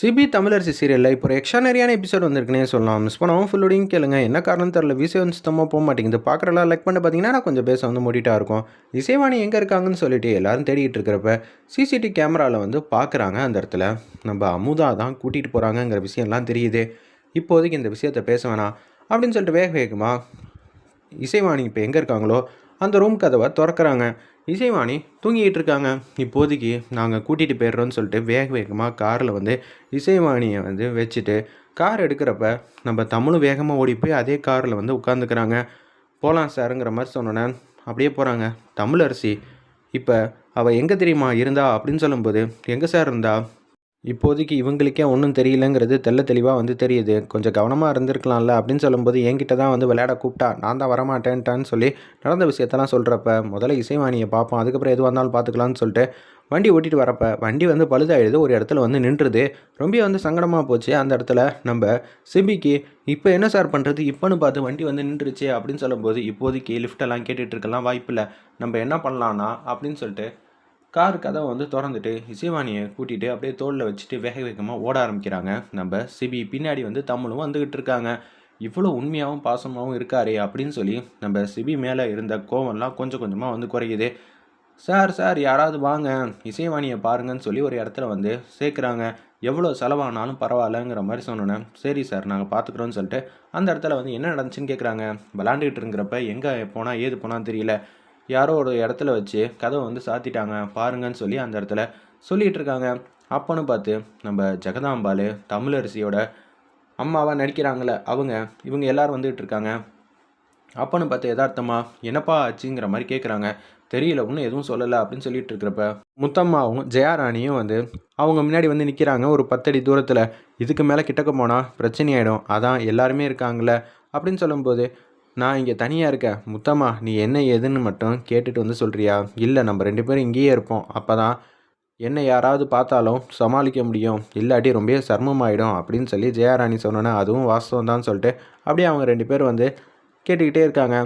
CP Tamilarasi சீரியலில் இப்போ ஒரு எக்ஸ்ட்ரானரியான எபிசோட் வந்திருக்குனே சொல்லலாம். மிஸ் பண்ணாமல் ஃபுல்லோடையும் கேளுங்க. என்ன காரணம் தெரில விசை வந்து சுத்தமாக போக மாட்டேங்குது. பார்க்குறலாம் லைக் பண்ண பார்த்தீங்கன்னா நான் கொஞ்சம் பேச வந்து மூடிட்டா இருக்கும். இசைவாணி எங்கே இருக்காங்கன்னு சொல்லிட்டு எல்லாரும் தேடிட்டு இருக்கிறப்ப சிசிடிவி கேமராவில் வந்து பார்க்குறாங்க அந்த இடத்துல. நம்ம அமுதா தான் கூட்டிகிட்டு போகிறாங்கங்கிற விஷயம்லாம் தெரியுது. இப்போதைக்கு இந்த விஷயத்தை பேச வேணாம். அப்படின்னு சொல்லிட்டு வேக வேகமாக இசைவாணி இப்போ எங்கே இருக்காங்களோ அந்த ரூம் கதவை திறக்கறாங்க. இசைவாணி தூங்கிக்கிட்டு இருக்காங்க இப்போதைக்கு நாங்கள் கூட்டிகிட்டு போயிடுறோன்னு சொல்லிட்டு வேக வேகமாக காரில் வந்து இசைவாணியை வந்து வச்சுட்டு கார் எடுக்கிறப்ப நம்ம தமிழும் வேகமாக ஓடி போய் அதே காரில் வந்து உட்காந்துக்கிறாங்க போகலாம் சாருங்கிற மாதிரி சொன்னோன்னே அப்படியே போகிறாங்க தமிழரசி இப்போ அவள் எங்கே தெரியுமா இருந்தா அப்படின்னு சொல்லும்போது எங்கே சார் இருந்தா? இப்போதைக்கு இவங்களுக்கே ஒன்றும் தெரியலங்கிறது தெள்ள தெளிவாக வந்து தெரியுது. கொஞ்சம் கவனமாக இருந்திருக்கலாம்ல அப்படின்னு சொல்லும்போது என்கிட்ட தான் வந்து விளையாட கூப்பிட்டா நான் தான் வரமாட்டேன்ட்டான்னு சொல்லி நடந்த விஷயத்தெல்லாம் சொல்கிறப்ப முதல்ல இசைவாணியை பார்ப்போம் அதுக்கப்புறம் எது வந்தாலும் பார்த்துக்கலாம்னு சொல்லிட்டு வண்டி ஓட்டிட்டு வரப்ப வண்டி வந்து பழுதாயிடுது ஒரு இடத்துல வந்து நின்றுது. ரொம்ப வந்து சங்கடமாக போச்சு. அந்த இடத்துல நம்ம சிபிக்கு இப்போ என்ன சார் பண்ணுறது இப்போன்னு பார்த்து வண்டி வந்து நின்றுச்சு அப்படின்னு சொல்லும்போது இப்போதைக்கு லிஃப்டெல்லாம் கேட்டுகிட்டு இருக்கலாம் வாய்ப்பில்லை. நம்ம என்ன பண்ணலான்னா அப்படின்னு சொல்லிட்டு கார் கதவை வந்து திறந்துட்டு இசைவாணியை கூட்டிகிட்டு அப்படியே தோளில் வச்சுட்டு வேக வேகமாக ஓட ஆரம்பிக்கிறாங்க. நம்ம சிபி பின்னாடி வந்து தமிழும் வந்துக்கிட்டு இருக்காங்க. இவ்வளோ உண்மையாகவும் பாசமாகவும் இருக்காரே அப்படின்னு சொல்லி நம்ம சிபி மேலே இருந்த கோவம்லாம் கொஞ்சம் கொஞ்சமாக வந்து குறையுது. சார் சார் யாராவது வாங்க. இசைவாணியை பாருங்கன்னு சொல்லி ஒரு இடத்துல வந்து சேர்க்குறாங்க. எவ்வளோ செலவானாலும் பரவாயில்லங்கிற மாதிரி சொன்னோன்னே சரி சார் நாங்கள் பார்த்துக்குறோன்னு சொல்லிட்டு அந்த இடத்துல வந்து என்ன நடந்துச்சுன்னு கேட்குறாங்க விளாண்டுக்கிட்டு இருக்கிறப்ப எங்கே போனால் ஏது போனால் தெரியல. யாரோ ஒரு இடத்துல வச்சு கதவை வந்து சாத்திட்டாங்க. பாருங்கன்னு சொல்லி அந்த இடத்துல சொல்லிகிட்டு இருக்காங்க. அப்போன்னு பார்த்து நம்ம ஜெகதாம்பாலு தமிழரசியோட அம்மாவாக நடிக்கிறாங்கள அவங்க இவங்க எல்லோரும் வந்துகிட்டு இருக்காங்க. அப்போன்னு பார்த்து யதார்த்தமாக என்னப்பா ஆச்சுங்கிற மாதிரி கேட்குறாங்க தெரியல ஒன்றும் எதுவும் சொல்லலை அப்படின்னு சொல்லிட்டு இருக்கிறப்ப முத்தம்மாவும் ஜெயாராணியும் வந்து அவங்க முன்னாடி வந்து நிற்கிறாங்க ஒரு பத்தடி தூரத்தில் இதுக்கு மேலே கிட்டக்க போனால் பிரச்சனையாயிடும் அதான் எல்லாருமே இருக்காங்களே அப்படின்னு சொல்லும்போது நான் இங்கே தனியாக இருக்கேன். முத்தம்மா நீ என்ன ஏதுன்னு மட்டும் கேட்டுட்டு வந்து சொல்கிறியா இல்லை நம்ம ரெண்டு பேரும் இங்கேயே இருப்போம். அப்போ தான் என்னை யாராவது பார்த்தாலும் சமாளிக்க முடியும். இல்லாட்டி ரொம்ப சர்மமாயிடும் அப்படின்னு சொல்லி ஜெயாராணி சொன்னோன்னே அதுவும் வாஸ்தவம் தான் சொல்லிட்டு அப்படியே அவங்க ரெண்டு பேர் வந்து கேட்டுக்கிட்டே இருக்காங்க.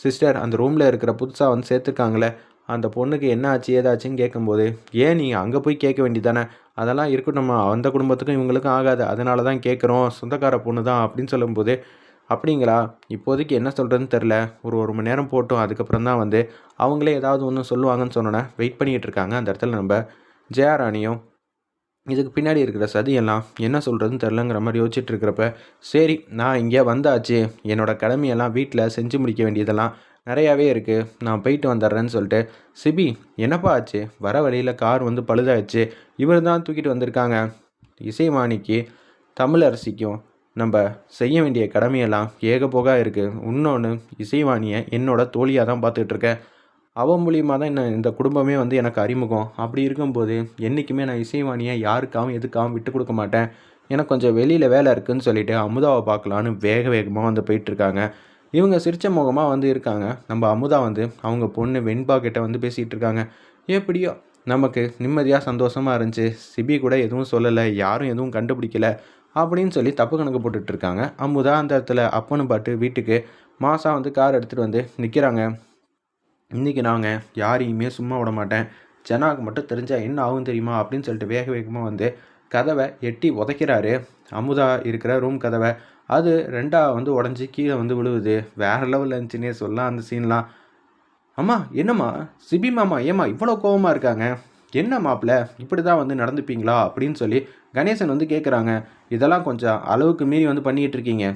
சிஸ்டர் அந்த ரூமில் இருக்கிற புதுசாக வந்து சேர்த்துருக்காங்களே அந்த பொண்ணுக்கு என்ன ஆச்சு ஏதாச்சுன்னு கேட்கும்போது ஏன் நீங்கள் அங்கே போய் கேட்க வேண்டியதானே? அதெல்லாம் இருக்கட்டும்மா அந்த குடும்பத்துக்கும் இவங்களுக்கும் ஆகாது. அதனால தான் கேட்குறோம் சொந்தக்கார பொண்ணு தான் அப்படின்னு சொல்லும்போது அப்படிங்களா? இப்போதைக்கு என்ன சொல்கிறதுன்னு தெரில ஒரு ஒரு மணி நேரம் போட்டோம். அதுக்கப்புறம் தான் வந்து அவங்களே ஏதாவது ஒன்று சொல்லுவாங்கன்னு சொன்னோன்னே வெயிட் பண்ணிகிட்டு இருக்காங்க. அந்த இடத்துல நம்ம ஜெயாராணியும் இதுக்கு பின்னாடி இருக்கிற சதியெல்லாம் என்ன சொல்கிறதுன்னு தெரிலங்கிற மாதிரி யோசிச்சுட்டு இருக்கிறப்ப சரி நான் இங்கே வந்தாச்சு. என்னோடய கடமையெல்லாம் வீட்டில் செஞ்சு முடிக்க வேண்டியதெல்லாம் நிறையாவே இருக்குது நான் போயிட்டு வந்துடுறேன்னு சொல்லிட்டு சிபி என்னப்பா ஆச்சு? வர வழியில் கார் வந்து பழுதாச்சு இவர் தான் தூக்கிட்டு வந்திருக்காங்க. இசைவாணிக்கு தமிழரசிக்கும் நம்ம செய்ய வேண்டிய கடமையெல்லாம் ஏகபோகா இருக்குது இன்னொன்று இசைவாணியை என்னோட தோழியாக தான் பார்த்துட்ருக்கேன் அவன் மூலியமாக தான் என்ன இந்த குடும்பமே வந்து எனக்கு அறிமுகம். அப்படி இருக்கும்போது என்றைக்குமே நான் இசைவாணியை யாருக்காகவும் எதுக்காகவும் விட்டு கொடுக்க மாட்டேன். எனக்கு கொஞ்சம் வெளியில் வேலை இருக்குதுன்னு சொல்லிட்டு அமுதாவை பார்க்கலான்னு வேக வேகமாக வந்து போயிட்டுருக்காங்க இவங்க சிரிச்ச முகமாக வந்து இருக்காங்க. நம்ம அமுதா வந்து அவங்க பொண்ணு வெண்பா கிட்ட வந்து பேசிகிட்டு இருக்காங்க. எப்படியோ நமக்கு நிம்மதியாக சந்தோஷமாக இருந்துச்சு. சிபி கூட எதுவும் சொல்லலை யாரும் எதுவும் கண்டுபிடிக்கல. அப்படின்னு சொல்லி தப்பு கணக்கு போட்டுட்டு இருக்காங்க அமுதா அந்த இடத்துல அப்பனு பாட்டு வீட்டுக்கு மாதம் வந்து கார் எடுத்துகிட்டு வந்து நிற்கிறாங்க இன்றைக்கி நாங்கள் யாரையுமே சும்மா விட மாட்டேன். ஜனாவுக்கு மட்டும் தெரிஞ்சால் என்ன ஆகும் தெரியுமா? அப்படின்னு சொல்லிட்டு வேக வேகமாக வந்து கதவை எட்டி உதைக்கிறாரு. அமுதா இருக்கிற ரூம் கதவை. அது ரெண்டாக வந்து உடஞ்சி கீழே வந்து விழுவுது. வேறு லெவலில் இருந்துச்சுன்னே சொல்லலாம் அந்த சீன்லாம் அம்மா என்னம்மா? சிபி மாமா ஏம்மா இவ்வளோ கோபமாக இருக்காங்க? என்ன மாப்பிள்ள இப்படி தான் வந்து நடந்துப்பீங்களா? அப்படின்னு சொல்லி கணேசன் வந்து கேட்குறாங்க இதெல்லாம் கொஞ்சம் அளவுக்கு மீறி வந்து பண்ணிகிட்டு இருக்கீங்க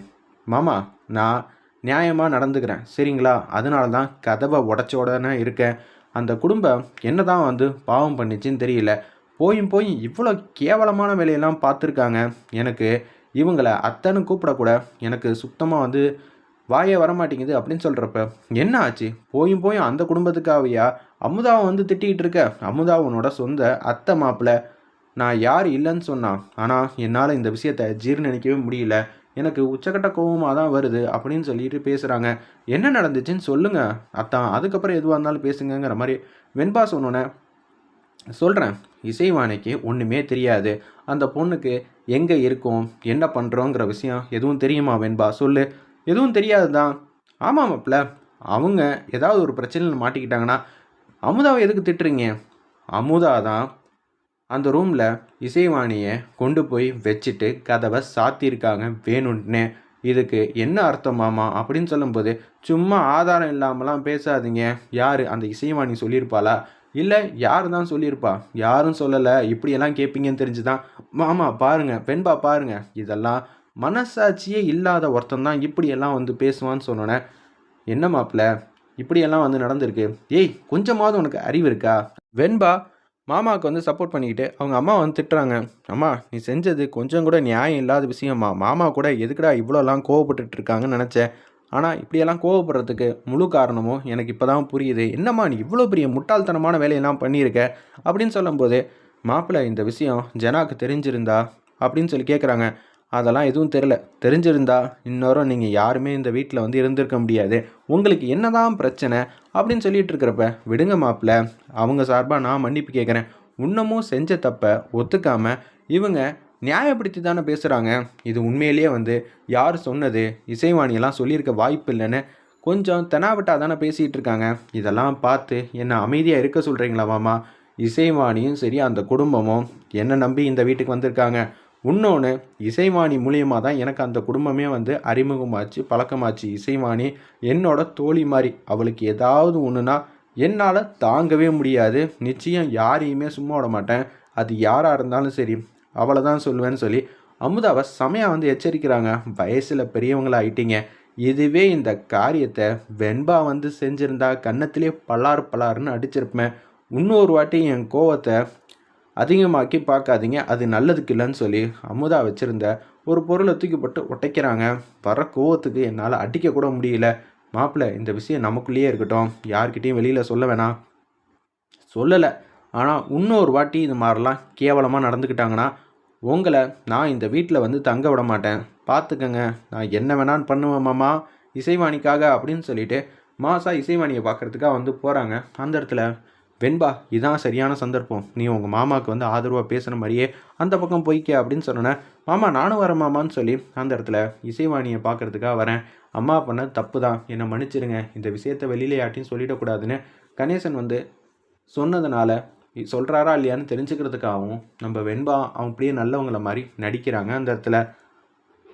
மாமா நான் நியாயமாக நடந்துக்கிறேன். சரிங்களா? அதனால தான் கதவை உடச்ச உடனே இருக்கேன். அந்த குடும்பம் என்ன தான் வந்து பாவம் பண்ணிச்சின்னு தெரியல. போயும் போய் இவ்வளோ கேவலமான வேலையெல்லாம் பார்த்துருக்காங்க. எனக்கு இவங்களை அத்தனை கூப்பிடக்கூட எனக்கு சுத்தமாக வந்து வாயே வரமாட்டேங்குது அப்படின்னு சொல்கிறப்ப என்ன ஆச்சு? போயும் போயும் அந்த குடும்பத்துக்காவையா? அமுதாவை வந்து திட்டிகிட்டு இருக்க. அமுதாவனோட சொந்த அத்தை மாப்பிள்ள நான் யார் இல்லைன்னு சொன்னான் ஆனால் என்னால் இந்த விஷயத்த ஜீர்ணிக்கவே முடியல. எனக்கு உச்சக்கட்ட கோபமாக தான் வருது அப்படின்னு சொல்லிட்டு பேசுகிறாங்க என்ன நடந்துச்சுன்னு சொல்லுங்கள் அத்தான் அதுக்கப்புறம் எதுவாக இருந்தாலும் பேசுங்கிற மாதிரி வெண்பா சொன்னோன்னே சொல்கிறேன் இசைவாணிக்கு ஒன்றுமே தெரியாது. அந்த பொண்ணுக்கு எங்கே இருக்கும்? என்ன பண்ணுறோங்கிற விஷயம் எதுவும் தெரியுமா வெண்பா? சொல்லு. எதுவும் தெரியாது தான் ஆமாம் மாப்பிள்ள அவங்க ஏதாவது ஒரு பிரச்சனையில் மாட்டிக்கிட்டாங்கன்னா அமுதாவை எதுக்கு திட்டுறீங்க? அமுதா தான் அந்த ரூமில் இசைவாணியை கொண்டு போய் வச்சுட்டு கதவை சாத்தியிருக்காங்க வேணும்னே. இதுக்கு என்ன அர்த்தம் மாமா? அப்படின்னு சொல்லும்போது சும்மா ஆதாரம் இல்லாமலாம் பேசாதீங்க. யார்? அந்த இசைவாணி சொல்லியிருப்பாளா? இல்லை யார் தான் சொல்லியிருப்பா? யாரும் சொல்லலை. இப்படியெல்லாம் கேட்பீங்கன்னு தெரிஞ்சு தான் மாமா பாருங்கள் பெண்பா பாருங்கள் இதெல்லாம் மனசாட்சியே இல்லாத ஒருத்தன் தான் இப்படியெல்லாம் வந்து பேசுவான்னு சொன்னோன்னே என்ன மாப்பிள்ள இப்படியெல்லாம் வந்து நடந்திருக்கு? ஏய் கொஞ்சமாவது உனக்கு அறிவு இருக்கா? வெண்பா மாமாவுக்கு வந்து சப்போர்ட் பண்ணிக்கிட்டு அவங்க அம்மா வந்து திட்டுறாங்க. அம்மா நீ செஞ்சது கொஞ்சம் கூட நியாயம் இல்லாத விஷயம்மா. மாமா கூட எதுக்குடா இவ்வளோலாம் கோவப்பட்டுட்டு இருக்காங்கன்னு நினச்சேன். ஆனால் இப்படியெல்லாம் கோவப்படுறதுக்கு முழு காரணமும் எனக்கு இப்போ தான் புரியுது. என்னம்மா நீ இவ்வளோ பெரிய முட்டாள்தனமான வேலையெல்லாம் பண்ணியிருக்க? அப்படின்னு சொல்லும்போது மாப்பிள்ளை இந்த விஷயம் ஜனாக்கு தெரிஞ்சிருந்தா அப்படின்னு சொல்லி கேட்குறாங்க அதெல்லாம் எதுவும் தெரில தெரிஞ்சிருந்தா இன்னொரும் நீங்கள் யாருமே இந்த வீட்டில் வந்து இருந்திருக்க முடியாது. உங்களுக்கு என்னதான் பிரச்சனை அப்படின்னு சொல்லிட்டு இருக்கிறப்ப விடுங்க மாப்பிள்ள அவங்க சார்பாக நான் மன்னிப்பு கேட்குறேன் இன்னமும் செஞ்ச தப்பை ஒத்துக்காம இவங்க நியாயப்படுத்தி தானே பேசுகிறாங்க இது உண்மையிலேயே வந்து யார் சொன்னது? இசைவாணியெல்லாம் சொல்லியிருக்க வாய்ப்பு இல்லைன்னு கொஞ்சம் தெனாவிட்டாக தானே பேசிகிட்டு இருக்காங்க. இதெல்லாம் பார்த்து என்னை அமைதியாக இருக்க சொல்கிறீங்களா மாமா? இசைவாணியும் சரி அந்த குடும்பமும் என்னை நம்பி இந்த வீட்டுக்கு வந்திருக்காங்க? இன்னொன்று இசைவாணி மூலியமாக தான் எனக்கு அந்த குடும்பமே வந்து அறிமுகமாச்சு பழக்கமாச்சு. இசைவாணி என்னோட தோழி மாதிரி அவளுக்கு ஏதாவது ஒன்றுனா என்னால் தாங்கவே முடியாது. நிச்சயம் யாரையுமே சும்மா விட மாட்டேன். அது யாராக இருந்தாலும் சரி அவளை தான் சொல்லுவேன்னு சொல்லி அமுதாவை செமையாக வந்து எச்சரிக்கிறாங்க. வயசில் பெரியவங்களா ஆயிட்டீங்க இதுவே இந்த காரியத்தை வெண்பா வந்து செஞ்சுருந்தா கன்னத்திலே பலார் பலாருன்னு அடிச்சிருப்பேன். இன்னொரு வாட்டி என் கோவத்தை அதிகமாக்கி பார்க்காதீங்க அது நல்லதுக்கு இல்லைன்னு சொல்லி அமுதா வச்சுருந்த ஒரு பொருளை தூக்கிப்பட்டு உடைக்கிறாங்க. வர கோவத்துக்கு என்னால் அடிக்கக்கூட முடியல. மாப்பிள்ளை இந்த விஷயம் நமக்குள்ளேயே இருக்கட்டும். யார்கிட்டையும் வெளியில் சொல்ல வேணாம். சொல்லலை. ஆனால் இன்னொரு வாட்டி இது மாதிரிலாம் கேவலமாக நடந்துக்கிட்டாங்கன்னா உங்களை நான் இந்த வீட்டில் வந்து தங்க விட மாட்டேன். பார்த்துக்கங்க நான் என்ன வேணான்னு பண்ணுவேன் மாமா. இசைவாணிக்காக அப்படின்னு சொல்லிட்டு மாசா இசைவாணியை பார்க்குறதுக்காக வந்து போகிறாங்க அந்த இடத்துல வெண்பா இதான் சரியான சந்தர்ப்பம். நீ உங்கள் மாமாவுக்கு வந்து ஆதரவாக பேசுகிற மாதிரியே அந்த பக்கம் போய்க்க அப்படின்னு சொன்னேன் மாமா நானும் வரேன் மாமான்னு சொல்லி அந்த இடத்துல இசைவாணியை பார்க்குறதுக்காக வரேன். அம்மா பண்ண தப்பு தான் என்னை மன்னிச்சிடுங்க. இந்த விஷயத்தை வெளியில யார்ட்டையும் சொல்லிடக்கூடாதுன்னு கணேசன் வந்து சொன்னதுனால சொல்கிறாரா இல்லையான்னு தெரிஞ்சுக்கிறதுக்காகவும் நம்ம வெண்பா அவன் அப்படியே நல்லவங்கள மாதிரி நடிக்கிறாங்க அந்த இடத்துல.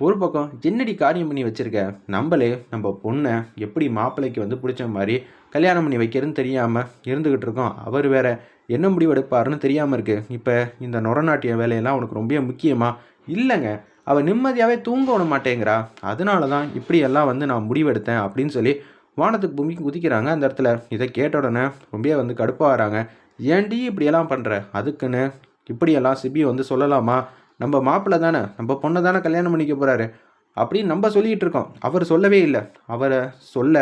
ஒரு பக்கம் என்னடி காரியம் பண்ணி வச்சுருக்க? நம்மளே நம்ம பொண்ணை எப்படி மாப்பிள்ளைக்கு வந்து பிடிச்ச மாதிரி கல்யாணம் பண்ணி வைக்கிறதுன்னு தெரியாமல் இருந்துக்கிட்டு இருக்கோம். அவர் வேற என்ன முடிவு எடுப்பாருன்னு தெரியாமல் இருக்குது இப்போ இந்த நொரநாட்டிய வேலையெல்லாம் உனக்கு ரொம்ப முக்கியமாக இல்லைங்க. அவள் நிம்மதியாகவே தூங்க விட மாட்டேங்கிறா. அதனால தான் இப்படியெல்லாம் வந்து நான் முடிவெடுத்தேன் அப்படின்னு சொல்லி வானத்துக்கு பூமிக்கு குதிக்கிறாங்க அந்த இடத்துல. இதை கேட்ட உடனே ரொம்ப வந்து கடுப்பாகிறாங்க ஏன்டி இப்படியெல்லாம் பண்ணுற அதுக்குன்னு இப்படியெல்லாம் சிபி வந்து சொல்லலாமா? நம்ம மாப்பிள்ளை தானே நம்ம பொண்ணை தானே கல்யாணம் பண்ணிக்க போகிறாரு அப்படின்னு நம்ம சொல்லிகிட்டு இருக்கோம். அவர் சொல்லவே இல்லை. அவரை சொல்ல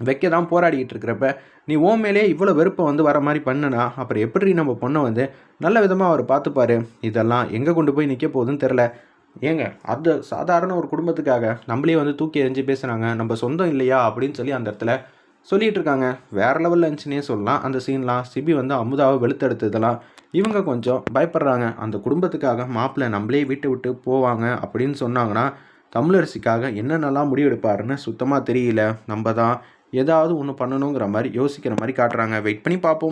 வைக்க தான் போராடிக்கிட்டு இருக்கிறப்ப நீ ஓ மேலே இவ்வளோ வெறுப்பை வந்து வர மாதிரி பண்ணனா அப்புறம் எப்படி நம்ம பொண்ணை வந்து நல்ல விதமாக அவர் பார்த்துப்பாரு? இதெல்லாம் எங்கே கொண்டு போய் நிற்க போகுதுன்னு தெரில ஏங்க அது சாதாரண ஒரு குடும்பத்துக்காக நம்மளே வந்து தூக்கி எறிஞ்சு பேசுகிறாங்க நம்ம சொந்தம் இல்லையா அப்படின்னு சொல்லி அந்த இடத்துல சொல்லிகிட்டு இருக்காங்க வேறு லெவலில் இருந்துச்சுன்னே சொல்லலாம். அந்த சீன்லாம் சிபி வந்து அமுதாவை வெளுத்தெடுத்ததெல்லாம் இவங்க கொஞ்சம் பயப்படுறாங்க. அந்த குடும்பத்துக்காக மாப்பிள்ளை நம்மளே வீட்டை விட்டு போவாங்க அப்படின்னு சொன்னாங்கன்னா தமிழரசிக்காக என்னென்னலாம் முடிவெடுப்பாருன்னு சுத்தமாக தெரியல. நம்ம தான் ஏதாவது ஒன்று பண்ணணுங்கிற மாதிரி யோசிக்கிற மாதிரி காட்டுறாங்க. வெயிட் பண்ணி பார்ப்போம்.